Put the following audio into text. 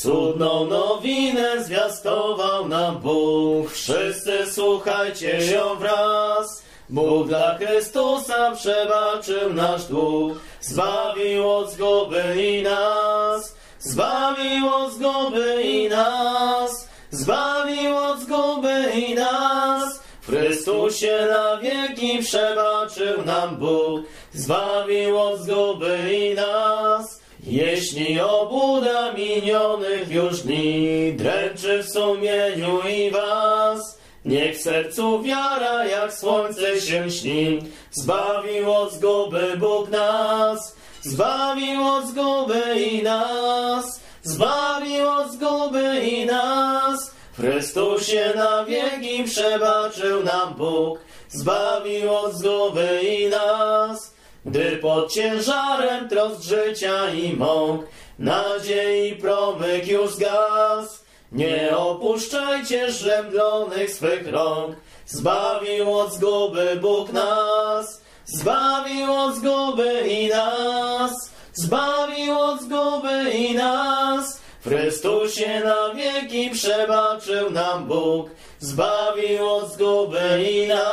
Cudną nowinę zwiastował nam Bóg. Wszyscy słuchajcie ją wraz. Bóg dla Chrystusa przebaczył nasz dług. Zbawił od zguby i nas. Zbawił od zguby i nas. Zbawił od zguby i nas. W Chrystusie na wieki przebaczył nam Bóg. Zbawił od zguby i nas. Jeśli obuda minionych już dni dręczy w sumieniu i was, niech w sercu wiara jak słońce się śni. Zbawił od zguby Bóg nas, zbawił od zguby i nas, zbawił od zguby i nas. W Chrystusie na wieki przebaczył nam Bóg, zbawił od zguby i nas. Gdy pod ciężarem trosk życia i mąk nadziei promyk już zgasł, nie opuszczajcie rzemdlonych swych rąk. Zbawił od zguby Bóg nas, zbawił od zguby i nas, zbawił od zguby i nas. W Chrystusie na wieki przebaczył nam Bóg, zbawił od zguby i nas.